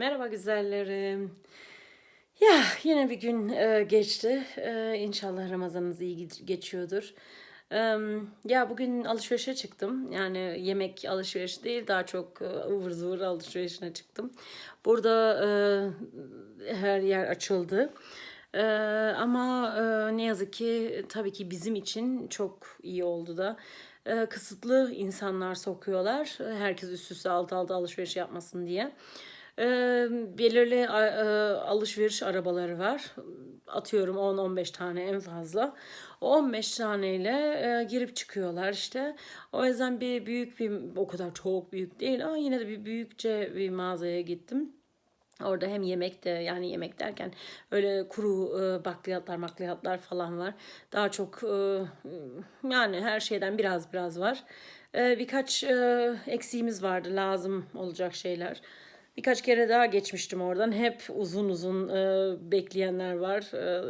Merhaba güzellerim. Ya yine bir gün e, geçti. E, inşallah Ramazanınız iyi ge- geçiyordur. E, ya bugün alışverişe çıktım. Yani yemek alışverişi değil daha çok e, ıvır zıvır alışverişine çıktım. Burada e, her yer açıldı. E, ama e, ne yazık ki tabii ki bizim için çok iyi oldu da. E, kısıtlı insanlar sokuyorlar. Herkes üst üste alt alta alışveriş yapmasın diye. Belirli e, alışveriş arabaları var. Atıyorum 10-15 tane en fazla. O 15 taneyle e, girip çıkıyorlar işte. O yüzden bir büyük bir o kadar çok büyük değil ama yine de bir büyükçe bir mağazaya gittim. Orada hem yemek de yani yemek derken öyle kuru e, bakliyatlar makliyatlar falan var. Daha çok e, yani her şeyden biraz biraz var. E, birkaç e, eksiğimiz vardı lazım olacak şeyler. Birkaç kere daha geçmiştim oradan. Hep uzun uzun e, bekleyenler var. E,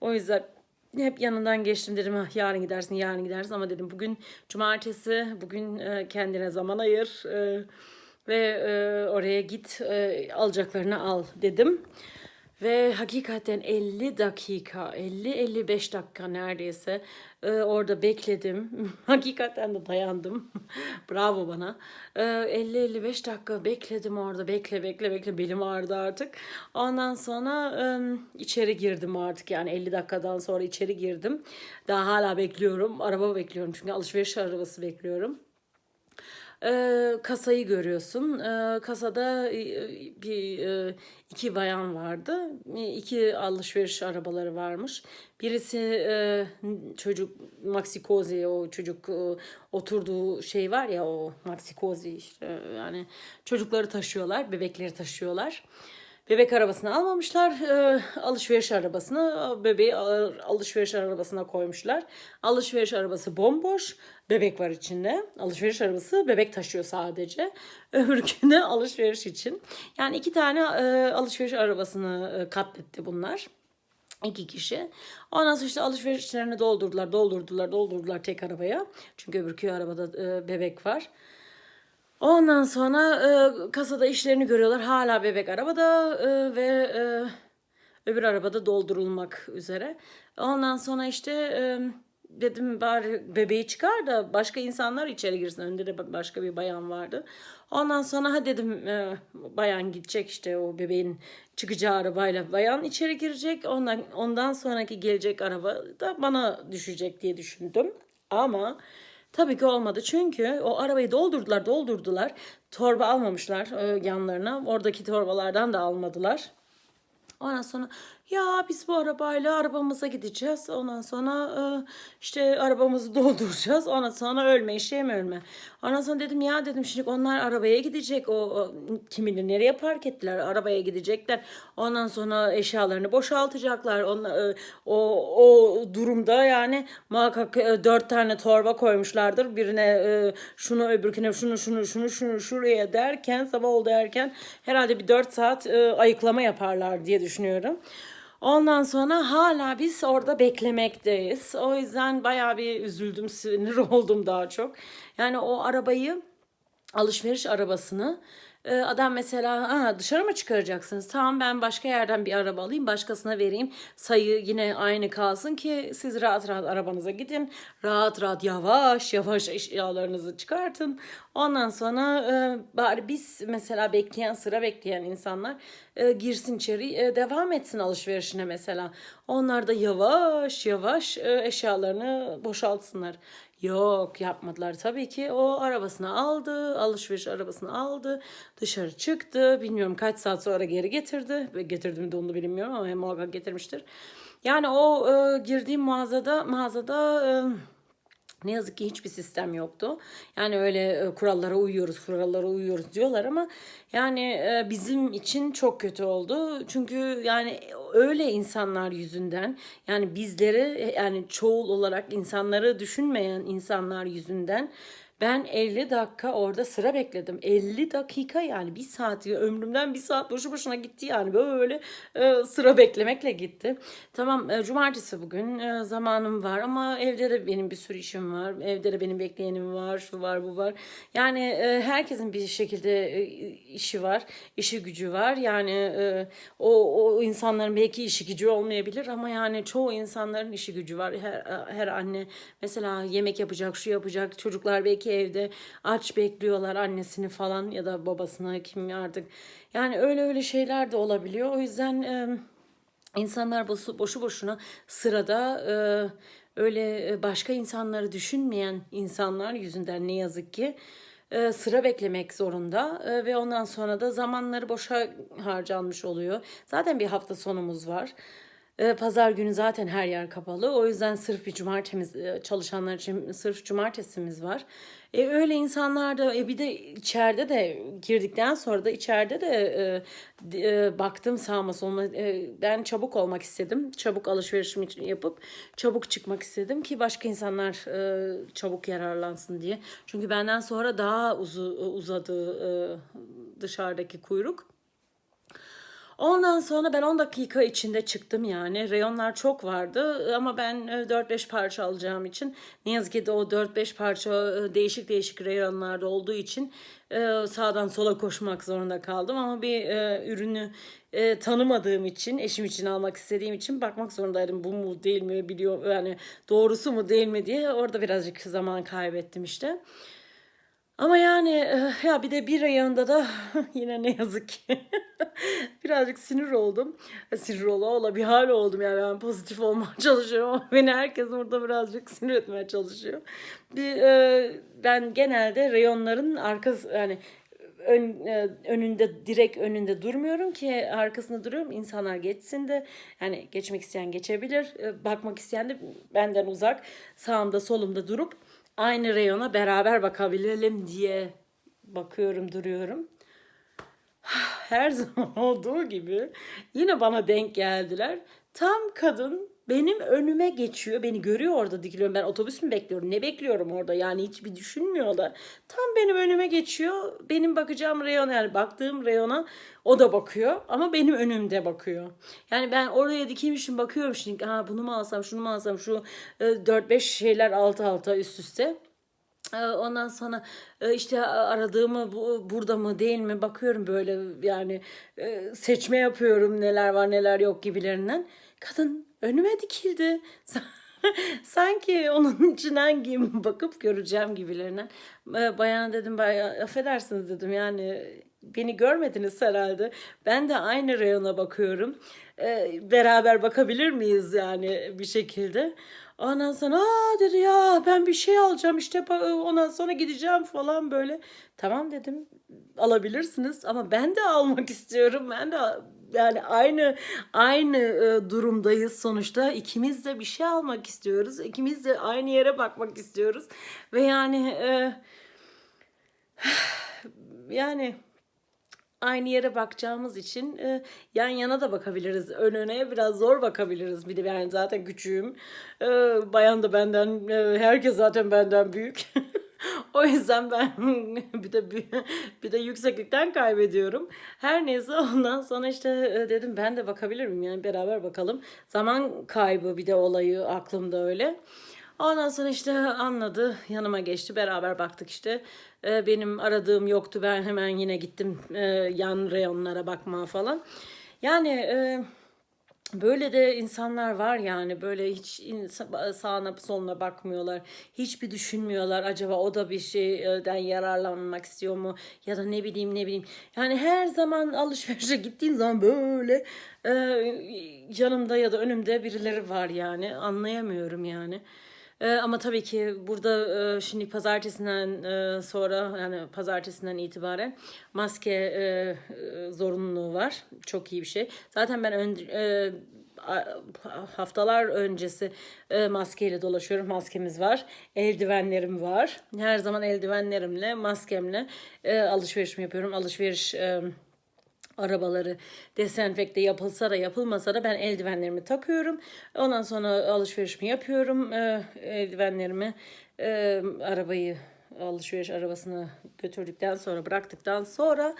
o yüzden hep yanından geçtim dedim "Ah, yarın gidersin yarın gidersin ama dedim bugün cumartesi bugün e, kendine zaman ayır. E, ve e, oraya git e, alacaklarını al dedim. Ve hakikaten 50 dakika, 50-55 dakika neredeyse e, orada bekledim. hakikaten de dayandım. Bravo bana. E, 50-55 dakika bekledim orada. Bekle bekle bekle belim ağrıdı artık. Ondan sonra e, içeri girdim artık. Yani 50 dakikadan sonra içeri girdim. Daha hala bekliyorum. Araba bekliyorum çünkü alışveriş arabası bekliyorum. Ee, kasayı görüyorsun. Ee, kasada e, bir e, iki bayan vardı. E, İki alışveriş arabaları varmış. Birisi e, çocuk Maxi Cosi o çocuk e, oturduğu şey var ya o Maxi Cosi işte yani çocukları taşıyorlar, bebekleri taşıyorlar. Bebek arabasını almamışlar. e, alışveriş arabasını bebeği alışveriş arabasına koymuşlar. Alışveriş arabası bomboş. Bebek var içinde. Alışveriş arabası bebek taşıyor sadece. Öbürkünü alışveriş için. Yani iki tane e, alışveriş arabasını e, katletti bunlar. İki kişi. Ondan sonra işte alışverişlerini doldurdular, doldurdular, doldurdular tek arabaya. Çünkü öbürkü arabada e, bebek var. Ondan sonra e, kasada işlerini görüyorlar. Hala bebek arabada e, ve e, öbür arabada doldurulmak üzere. Ondan sonra işte e, dedim bari bebeği çıkar da başka insanlar içeri girsin. Önde de başka bir bayan vardı. Ondan sonra ha dedim e, bayan gidecek işte o bebeğin çıkacağı arabayla bayan içeri girecek. Ondan ondan sonraki gelecek araba da bana düşecek diye düşündüm. Ama Tabii ki olmadı çünkü o arabayı doldurdular doldurdular. Torba almamışlar e, yanlarına. Oradaki torbalardan da almadılar. Ondan sonra ya biz bu arabayla arabamıza gideceğiz. Ondan sonra e, işte arabamızı dolduracağız. Ondan sonra ölme işe ölme. Ondan sonra dedim ya dedim şimdi onlar arabaya gidecek. O, o kim bilir nereye park ettiler. Arabaya gidecekler. Ondan sonra eşyalarını boşaltacaklar. Onla, e, o, o durumda yani muhakkak e, dört tane torba koymuşlardır. Birine şunu öbürküne şunu şunu şunu şunu şuraya derken sabah oldu derken herhalde bir dört saat ayıklama yaparlar diye düşünüyorum. Ondan sonra hala biz orada beklemekteyiz. O yüzden bayağı bir üzüldüm, sinir oldum daha çok. Yani o arabayı alışveriş arabasını adam mesela dışarı mı çıkaracaksınız? Tamam ben başka yerden bir araba alayım başkasına vereyim. Sayı yine aynı kalsın ki siz rahat rahat arabanıza gidin. Rahat rahat yavaş yavaş eşyalarınızı çıkartın. Ondan sonra e, bari biz mesela bekleyen sıra bekleyen insanlar e, girsin içeri e, devam etsin alışverişine mesela. Onlar da yavaş yavaş e, eşyalarını boşaltsınlar. Yok yapmadılar tabii ki. O arabasını aldı, alışveriş arabasını aldı, dışarı çıktı. Bilmiyorum kaç saat sonra geri getirdi. Getirdi mi de onu bilmiyorum ama muhakkak getirmiştir. Yani o e, girdiğim mağazada mağazada e, ne yazık ki hiçbir sistem yoktu. Yani öyle e, kurallara uyuyoruz, kurallara uyuyoruz diyorlar ama yani e, bizim için çok kötü oldu. Çünkü yani öyle insanlar yüzünden yani bizleri e, yani çoğul olarak insanları düşünmeyen insanlar yüzünden Ben 50 dakika orada sıra bekledim. 50 dakika yani bir saat ömrümden bir saat boşu boşuna gitti yani böyle e, sıra beklemekle gitti. Tamam e, cumartesi bugün e, zamanım var ama evde de benim bir sürü işim var. Evde de benim bekleyenim var, şu var, bu var. Yani e, herkesin bir şekilde e, işi var, işi gücü var. Yani e, o, o insanların belki işi gücü olmayabilir ama yani çoğu insanların işi gücü var. Her, her anne mesela yemek yapacak, şu yapacak. Çocuklar belki evde aç bekliyorlar annesini falan ya da babasını kim artık. Yani öyle öyle şeyler de olabiliyor. O yüzden e, insanlar boşu, boşu boşuna sırada e, öyle başka insanları düşünmeyen insanlar yüzünden ne yazık ki sıra beklemek zorunda ve ondan sonra da zamanları boşa harcanmış oluyor. Zaten bir hafta sonumuz var. E, Pazar günü zaten her yer kapalı. O yüzden sırf bir cumartemiz e, çalışanlar için sırf cumartesimiz var. E, öyle insanlar da e, bir de içeride de girdikten sonra da içeride de e, e, baktım sağıma soluma E, ben çabuk olmak istedim. Çabuk alışverişimi yapıp çabuk çıkmak istedim ki başka insanlar e, çabuk yararlansın diye. Çünkü benden sonra daha uzu, uzadı e, dışarıdaki kuyruk. Ondan sonra ben 10 dakika içinde çıktım yani. Reyonlar çok vardı ama ben e, 4-5 parça alacağım için ne yazık ki de o 4-5 parça e, değişik değişik reyonlarda olduğu için e, sağdan sola koşmak zorunda kaldım. Ama bir e, ürünü e, tanımadığım için, eşim için almak istediğim için bakmak zorundaydım. Bu mu değil mi biliyor yani doğrusu mu değil mi diye orada birazcık zaman kaybettim işte. Ama yani eh, ya bir de bir reyonda da yine ne yazık ki birazcık sinir oldum. Sinir ola ola bir hal oldum yani ben pozitif olmaya çalışıyorum ama beni herkes burada birazcık sinir etmeye çalışıyor. Bir, eh, ben genelde reyonların arkası yani ön, e, önünde direkt önünde durmuyorum ki arkasında duruyorum insanlar geçsin de yani geçmek isteyen geçebilir bakmak isteyen de benden uzak sağımda solumda durup aynı reyona beraber bakabilelim diye bakıyorum duruyorum. Her zaman olduğu gibi yine bana denk geldiler. Tam kadın benim önüme geçiyor. Beni görüyor orada dikiliyorum. Ben otobüs mü bekliyorum? Ne bekliyorum orada? Yani hiçbir düşünmüyorlar. Tam benim önüme geçiyor. Benim bakacağım reyona yani baktığım reyona o da bakıyor. Ama benim önümde bakıyor. Yani ben oraya dikilmişim bakıyorum şimdi. Ha, bunu mu alsam şunu mu alsam şu e, 4-5 şeyler alt alta üst üste. Ee, Ondan sonra e, işte aradığımı bu, burada mı değil mi bakıyorum böyle yani e, seçme yapıyorum neler var neler yok gibilerinden. Kadın önüme dikildi. Sanki onun içinden giyim bakıp göreceğim gibilerinden. E, Bayana dedim bayağı affedersiniz dedim yani beni görmediniz herhalde. Ben de aynı reyona bakıyorum. E, beraber bakabilir miyiz yani bir şekilde? Ondan sonra aa dedi ya ben bir şey alacağım işte ondan sonra gideceğim falan böyle. Tamam dedim alabilirsiniz ama ben de almak istiyorum. Ben de yani aynı aynı e, durumdayız sonuçta. İkimiz de bir şey almak istiyoruz. İkimiz de aynı yere bakmak istiyoruz. Ve yani e, yani aynı yere bakacağımız için e, yan yana da bakabiliriz. Ön öne biraz zor bakabiliriz. Bir de ben zaten küçüğüm. E, bayan da benden, e, herkes zaten benden büyük. O yüzden ben bir de bir de yükseklikten kaybediyorum. Her neyse ondan sonra işte e, dedim ben de bakabilir miyim? Yani beraber bakalım. Zaman kaybı bir de olayı aklımda öyle. Ondan sonra işte anladı, yanıma geçti, beraber baktık işte. Ee, benim aradığım yoktu, ben hemen yine gittim e, yan reyonlara bakmaya falan. Yani e, böyle de insanlar var yani böyle hiç insa- sağına soluna bakmıyorlar. Hiçbir düşünmüyorlar acaba o da bir şeyden yararlanmak istiyor mu? Ya da ne bileyim ne bileyim. Yani her zaman alışverişe gittiğim zaman böyle e, yanımda ya da önümde birileri var yani anlayamıyorum yani. Ee, ama tabii ki burada e, şimdi pazartesinden e, sonra yani pazartesinden itibaren maske e, e, zorunluluğu var. Çok iyi bir şey. Zaten ben ön, e, haftalar öncesi e, maskeyle dolaşıyorum. Maskemiz var. Eldivenlerim var. Her zaman eldivenlerimle, maskemle e, alışverişimi yapıyorum. Alışveriş e, arabaları dezenfekte yapılsa da yapılmasa da ben eldivenlerimi takıyorum. Ondan sonra alışverişimi yapıyorum. Ee, eldivenlerimi, e, arabayı alışveriş arabasını götürdükten sonra bıraktıktan sonra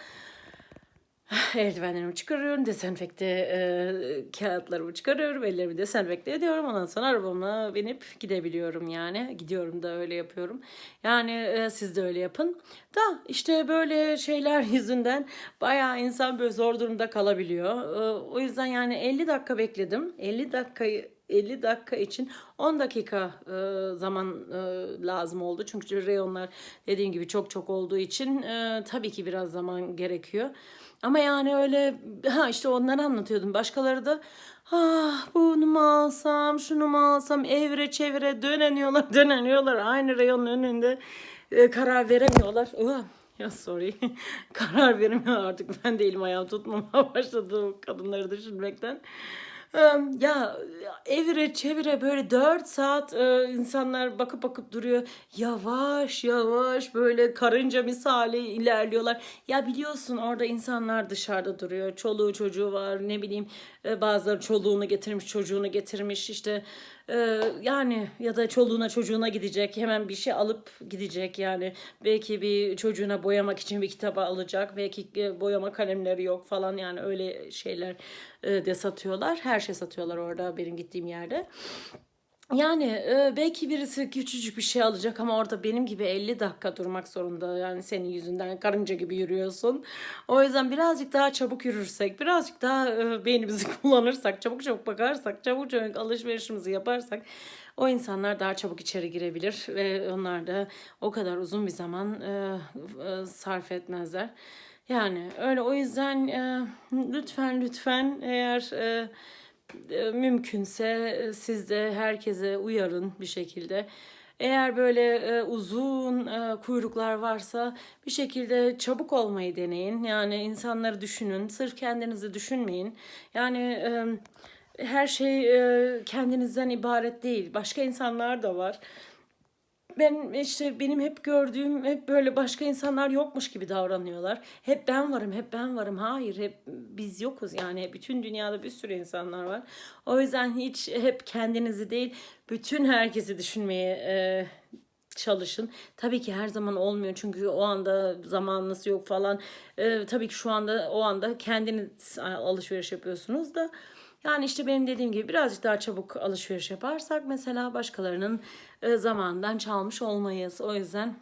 eldivenlerimi çıkarıyorum, dezenfekte e, kağıtlarımı çıkarıyorum, ellerimi dezenfekte ediyorum. Ondan sonra arabama binip gidebiliyorum yani. Gidiyorum da öyle yapıyorum. Yani e, siz de öyle yapın. Da işte böyle şeyler yüzünden bayağı insan böyle zor durumda kalabiliyor. E, o yüzden yani 50 dakika bekledim. 50 dakikayı 50 dakika için 10 dakika e, zaman e, lazım oldu. Çünkü reyonlar dediğim gibi çok çok olduğu için e, tabii ki biraz zaman gerekiyor. Ama yani öyle ha işte onları anlatıyordum. Başkaları da ah bunu mu alsam şunu mu alsam evre çevire döneniyorlar döneniyorlar aynı reyonun önünde e, karar veremiyorlar. Oh, ya sorry karar veremiyor artık ben de elim ayağım tutmamaya başladı o kadınları düşünmekten. Ya evire çevire böyle 4 saat e, insanlar bakıp bakıp duruyor. Yavaş yavaş böyle karınca misali ilerliyorlar. Ya biliyorsun orada insanlar dışarıda duruyor. Çoluğu çocuğu var ne bileyim e, bazıları çoluğunu getirmiş çocuğunu getirmiş işte e, yani ya da çoluğuna çocuğuna gidecek hemen bir şey alıp gidecek yani belki bir çocuğuna boyamak için bir kitaba alacak belki e, boyama kalemleri yok falan yani öyle şeyler e, de satıyorlar her şey satıyorlar orada benim gittiğim yerde. Yani e, belki birisi küçücük bir şey alacak ama orada benim gibi 50 dakika durmak zorunda. Yani senin yüzünden karınca gibi yürüyorsun. O yüzden birazcık daha çabuk yürürsek, birazcık daha e, beynimizi kullanırsak, çabuk çabuk bakarsak, çabuk çabuk alışverişimizi yaparsak o insanlar daha çabuk içeri girebilir ve onlar da o kadar uzun bir zaman e, e, sarf etmezler. Yani öyle o yüzden e, lütfen lütfen eğer e, mümkünse e, siz de herkese uyarın bir şekilde. Eğer böyle e, uzun e, kuyruklar varsa bir şekilde çabuk olmayı deneyin. Yani insanları düşünün. Sırf kendinizi düşünmeyin. Yani e, her şey e, kendinizden ibaret değil. Başka insanlar da var ben işte benim hep gördüğüm hep böyle başka insanlar yokmuş gibi davranıyorlar. Hep ben varım, hep ben varım. Hayır, hep biz yokuz yani. Bütün dünyada bir sürü insanlar var. O yüzden hiç hep kendinizi değil, bütün herkesi düşünmeye e, çalışın. Tabii ki her zaman olmuyor çünkü o anda zamanınız yok falan. E, tabii ki şu anda o anda kendiniz alışveriş yapıyorsunuz da. Yani işte benim dediğim gibi birazcık daha çabuk alışveriş yaparsak mesela başkalarının e, zamanından çalmış olmayız. O yüzden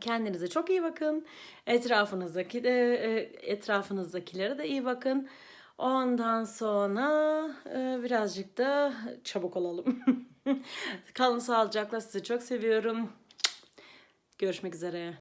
kendinize çok iyi bakın. Etrafınızdaki de e, etrafınızdakilere de iyi bakın. Ondan sonra e, birazcık da çabuk olalım. Kalın sağlıcakla sizi çok seviyorum. Görüşmek üzere.